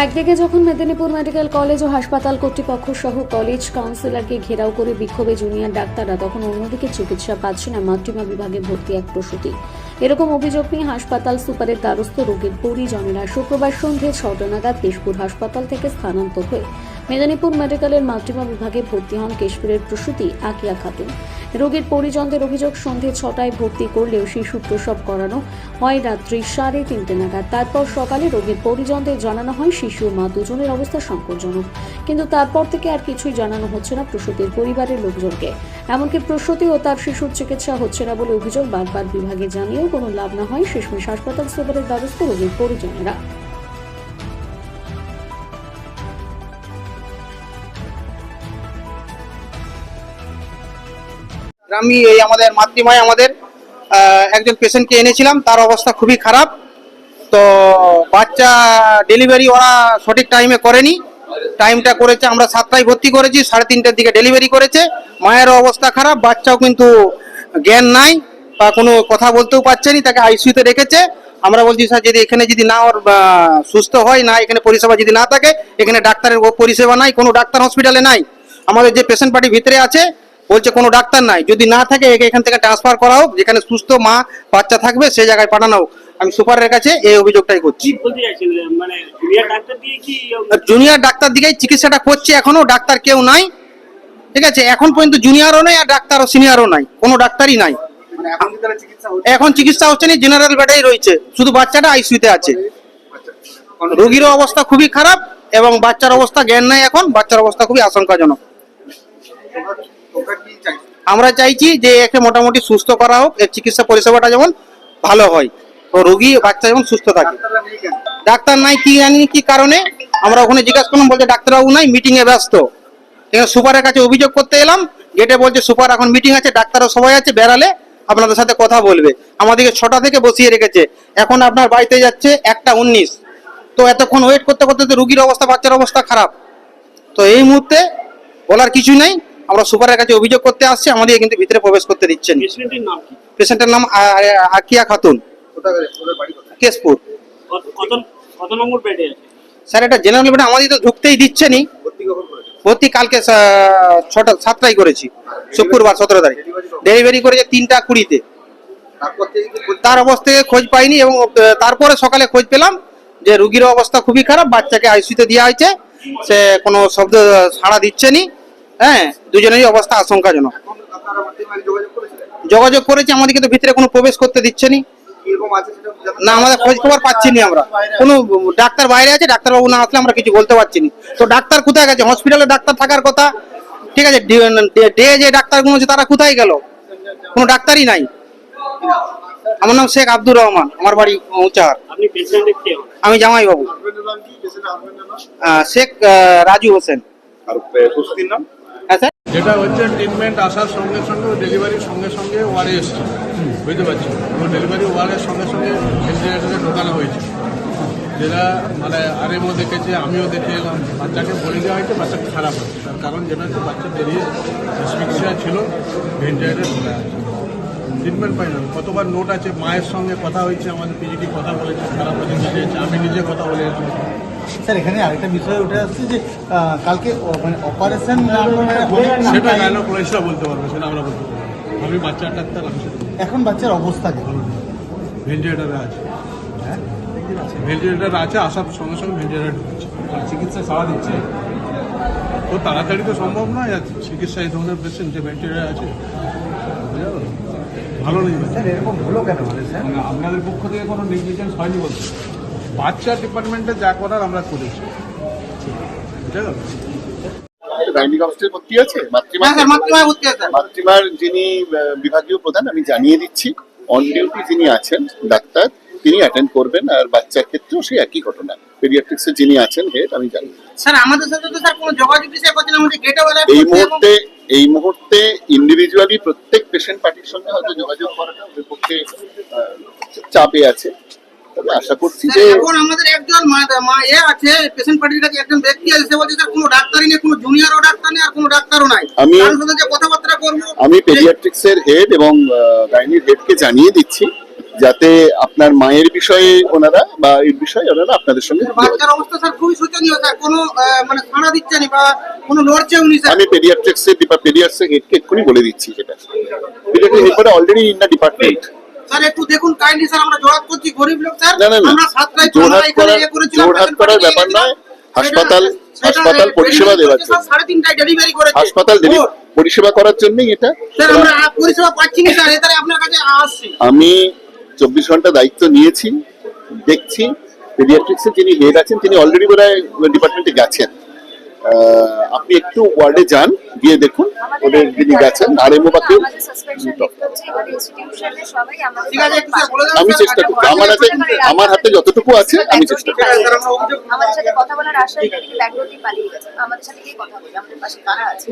একদিকে যখন Medinipur medical college ও হাসপাতাল কর্তৃপক্ষ সহ কলেজ কাউন্সিলরকে ঘেরাও করে বিক্ষোভে জুনিয়র ডাক্তাররা, তখন অন্যদিকে চিকিৎসা পাচ্ছে না, মাতৃমা বিভাগে ভর্তি এক প্রসূতি। এরকম অভিযোগ নিয়ে হাসপাতাল সুপারের দ্বারস্থ রোগীর পরিজনেরা শুক্রবার সন্ধে ছটা নাগাদ কেশপুর হাসপাতাল থেকে স্থানান্তর হয়ে মেদিনীপুর মেডিকেলের মাতৃমা বিভাগে ভর্তি হন কেশপুরের প্রসূতি আকিয়া খাতুন। রোগীর পরিজনদের অভিযোগ, সন্ধে ছটায় ভর্তি করলেও শিশু প্রসব করানো হয় রাত্রি সাড়ে তিনটে নাগাদ। তারপর সকালে রোগীর পরিজনদের জানানো হয়, শিশু মা দুজনের অবস্থা সংকটজনক। কিন্তু তারপর থেকে আর কিছুই জানানো হচ্ছে না প্রসূতির পরিবারের লোকজনকে। এমনকি প্রসূতি ও তার শিশুর চিকিৎসা হচ্ছে না বলে অভিযোগ বারবার বিভাগে জানিয়েও কোনো লাভ না হয়। শেষমেশ হাসপাতাল সুপারের ব্যবস্থা রোগীর পরিজনেরা। আমি এই আমাদের মাতৃমায় আমাদের একজন পেশেন্টকে এনেছিলাম, তার অবস্থা খুবই খারাপ। তো বাচ্চা ডেলিভারি ওরা সঠিক টাইমে করেনি। টাইমটা করেছে, আমরা সাতটায় ভর্তি করেছি, সাড়ে তিনটের দিকে ডেলিভারি করেছে। মায়েরও অবস্থা খারাপ, বাচ্চাও কিন্তু জ্ঞান নাই, বা কোনো কথা বলতেও পারছে না, তাকে আইসিইউতে রেখেছে। আমরা বলছি, স্যার, যদি এখানে যদি না ওর সুস্থ হয়, না এখানে পরিষেবা যদি না থাকে, এখানে ডাক্তারের পরিষেবা নাই, কোনো ডাক্তার হসপিটালে নাই। আমাদের যে পেশেন্ট পার্টি ভিতরে আছে বলছে কোনো ডাক্তার নাই। যদি না থাকে একে এখান থেকে ট্রান্সফার করা হোক। যেখানে সুস্থ মা বাচ্চা থাকবে সেই জায়গায় পাঠানো হোক। আমি সুপারের কাছে এই অভিযোগটাই করছি। বলতে মানে জুনিয়র ডাক্তার দিয়ে কি জুনিয়র ডাক্তার দিকেই চিকিৎসাটা করছে এখনও ডাক্তার কেউ নাই। ঠিক আছে? এখন পর্যন্ত জুনিয়রও নেই আর ডাক্তারও সিনিয়রও নাই। কোনো ডাক্তারই নাই। এখন চিকিৎসা হচ্ছে না জেনারেল বেডেই রয়েছে। শুধু বাচ্চাটা আইসিইউতে আছে। রোগীরও অবস্থা খুবই খারাপ এবং বাচ্চার অবস্থা জ্ঞান নাই এখন। বাচ্চার অবস্থা খুবই আশঙ্কাজনক। আমরা চাইছি যে একে মোটামুটি সুস্থ করা হোক, এর চিকিৎসা পরিষেবাটা যেমন ভালো হয় তো রোগী বাচ্চা যেমন সুস্থ থাকে। ডাক্তার নাই কি জানি কি কারণে, আমরা ওখানে জিজ্ঞাসা করলাম, বলছে ডাক্তারবাবু নাই মিটিং এ ব্যস্ত। সুপারের কাছে অভিযোগ করতে এলাম গেটে বলছে, সুপার, এখন মিটিং আছে, ডাক্তারও সবাই আছে, বেড়ালে আপনাদের সাথে কথা বলবে। আমাদেরকে ছটা থেকে বসিয়ে রেখেছে। এখন আপনার বাড়িতে যাচ্ছে একটা উনিশ। তো এতক্ষণ ওয়েট করতে করতে তো রুগীর অবস্থা, বাচ্চার অবস্থা খারাপ। তো এই মুহূর্তে বলার কিছুই নাই। আমরা সুপারের কাছে অভিযোগ করতে আসছি আমাদের কিন্তু ভিতরে প্রবেশ করতে দিচ্ছেন। পেশেন্টের নাম আকিয়া খাতুন। কেশপুর। স্যার এটা জেনারেল বেডে আমাদের তো ঢুকতেই দিচ্ছে নি ভর্তি কালকে ছটা সাতটায় করেছি শুক্রবার সতেরো তারিখ। ডেলিভারি করেছে তিনটা কুড়িতে। তার অবস্থা খোঁজ পাইনি এবং তারপরে সকালে খোঁজ পেলাম যে রুগীর অবস্থা খুবই খারাপ বাচ্চাকে আইসিউতে দেওয়া হয়েছে। সে কোনো শব্দ সাড়া দিচ্ছে নি হ্যাঁ দুজনেরই অবস্থা আশঙ্কাজনক। যোগাযোগ করেছি আমাদেরকে তো ভিতরে কোনো প্রবেশ করতে দিচ্ছে নি না আমাদের খোঁজ খবর পাচ্ছি না আমরা। কোনো ডাক্তার বাইরে আছে ডাক্তারবাবু না আসলে আমরা কিছু বলতে পারছি না তো ডাক্তার কোথায় গেছে? হসপিটালে ডাক্তার থাকার কথা? ঠিক আছে ডে- যে ডাক্তারগুলো আছে তারা কোথায় গেল? কোনো ডাক্তারই নাই। আমার নাম শেখ আব্দুর রহমান আমার বাড়ি হন? আমি জামাই বাবু শেখ রাজু হোসেন। আর নাম? যেটা হচ্ছে ট্রিটমেন্ট আসার সঙ্গে সঙ্গে ডেলিভারির সঙ্গে সঙ্গে ওয়ারে এসছে। বুঝতে পারছি? ও ডেলিভারি ওয়ারের সঙ্গে সঙ্গে ভেন্টিলেটারে ঢোকানো হয়েছে। যেটা মানে আরেমও দেখেছে, আমিও দেখে এলাম। বাচ্চাকে বলে দেওয়া হয়েছে বাচ্চা খারাপ হচ্ছে তার কারণ যেটা হচ্ছে, বাচ্চা বেরিয়ে চিকিৎসা ছিল ভেন্টিলেটারে ঢোকা ট্রিটমেন্ট পাই না কতবার নোট আছে, মায়ের সঙ্গে কথা হয়েছে, আমাদের পিজিটি কথা বলেছে, খারাপ হয়েছে আমি নিজে কথা বলেছি স্যার এখানে আরেকটা বিষয় উঠে আসছে যে কালকে মানে অপারেশন সেটা গাইনোকোলজিস্টরা বলতে পারবে সেটা আমরা বলতে পারব। আমি বাচ্চার ডাক্তার আমি এখন বাচ্চার অবস্থা কি? ভেন্টিলেটারে আছে। হ্যাঁ? ভেন্টিলেটার আছে আসার সঙ্গে সঙ্গে ভেন্টিলেটার ঢুকছে। চিকিৎসা সারা দিচ্ছে। তো তাড়াতাড়ি তো সম্ভব নয় আর চিকিৎসা এই ধরনের পেশেন্ট যে ভেন্টিলেটার আছে ভালো নেই। স্যার এরকম হলো কেন মানে স্যার? মানে আপনাদের পক্ষ থেকে কোনো নেগলিজেন্স হয়নি বলছে। বাচ্চা ডিপার্টমেন্টে যা করার আমরা করেছি। গেল হ্যাঁ মাতৃমার যিনি বিভাগীয় প্রধান আমি জানিয়ে দিচ্ছি অন ডিউটি যিনি আছেন ডাক্তার তিনি অ্যাটেন্ড করবেন আর বাচ্চার ক্ষেত্রেও সেই একই ঘটনা। পেডিয়াট্রিক্স যিনি আছেন হেড আমি জানিয়ে দিচ্ছি। স্যার আমাদের সাথে তো স্যার কোনো যোগাযোগ বিষয় করছেন আমাদের গেটে এই মুহূর্তে এই মুহূর্তে ইন্ডিভিজুয়ালি প্রত্যেক পেশেন্ট পার্টির সঙ্গে হয়তো যোগাযোগ করাটা ওদের পক্ষে চাপে আছে। তবে আশা করছি যে এখন আমাদের একজন মা মা এ আছে পেশেন্ট পার্টির কাছে একজন ব্যক্তি আছে সে বলছে স্যার কোনো ডাক্তারই নেই কোনো জুনিয়রও ডাক্তার নেই আর কোনো ডাক্তারও নাই। আমি- সাথে যে কথাবার্তা করব আমি হেড এবং গাইনির হেডকে জানিয়ে দিচ্ছি যাতে আপনার মায়ের বিষয়ে ওনারা বা এর বিষয়ে ওনারা আপনাদের সঙ্গে বাচ্চার অবস্থা স্যার খুবই শোচনীয় স্যার। কোনো মানে সাড়া দিচ্ছে না বা কোনো নড়ছেও নি স্যার। আমি পেডিয়াট্রিক্স এর পেডিয়াট্রিক্স হেডকে এক্ষুনি বলে দিচ্ছি সেটা। Head already in the department sir একটু দেখুন কাইন্ডলি স্যার আমরা জোরাত করছি গরিব লোক স্যার। না না না। আমরা সাতটায় জোরহাট করার করেছিলাম, জোরহাট patient করার ব্যাপার নয়। হাসপাতাল হাসপাতাল পরিষেবা দেওয়ার জন্য সাড়ে তিনটায় ডেলিভারি করেছে। হাসপাতাল পরিষেবা করার জন্যই এটা স্যার আমরা পরিষেবা পাচ্ছি না স্যার এটাই আপনার কাছে আসছি। আমি চব্বিশ ঘণ্টা দায়িত্ব নিয়েছি দেখছি পেডিয়াট্রিক্স এর যিনি হেড আছেন তিনি অলরেডি বোধহয় ডিপার্টমেন্টে গেছেন। আপনি একটু ওয়ার্ডে যান গিয়ে দেখুন ওদের যিনি গেছেন আর এমও বা কেউ। আমাদের সাসপেনশন লিস্ট হচ্ছে এবার ইনস্টিটিউশনে সবাই আমাদের ঠিক আছে একটু স্যার বলে দেবেন, আমি চেষ্টা করব। আমার হাতে আমার হাতে যতটুকু আছে আমি চেষ্টা অভিযোগ আমাদের সাথে কথা বলার আশায় ব্যাঙ্গালোর পালিয়ে গেছে আমাদের সাথে কথা বলি আমাদের পাশে কারা আছে?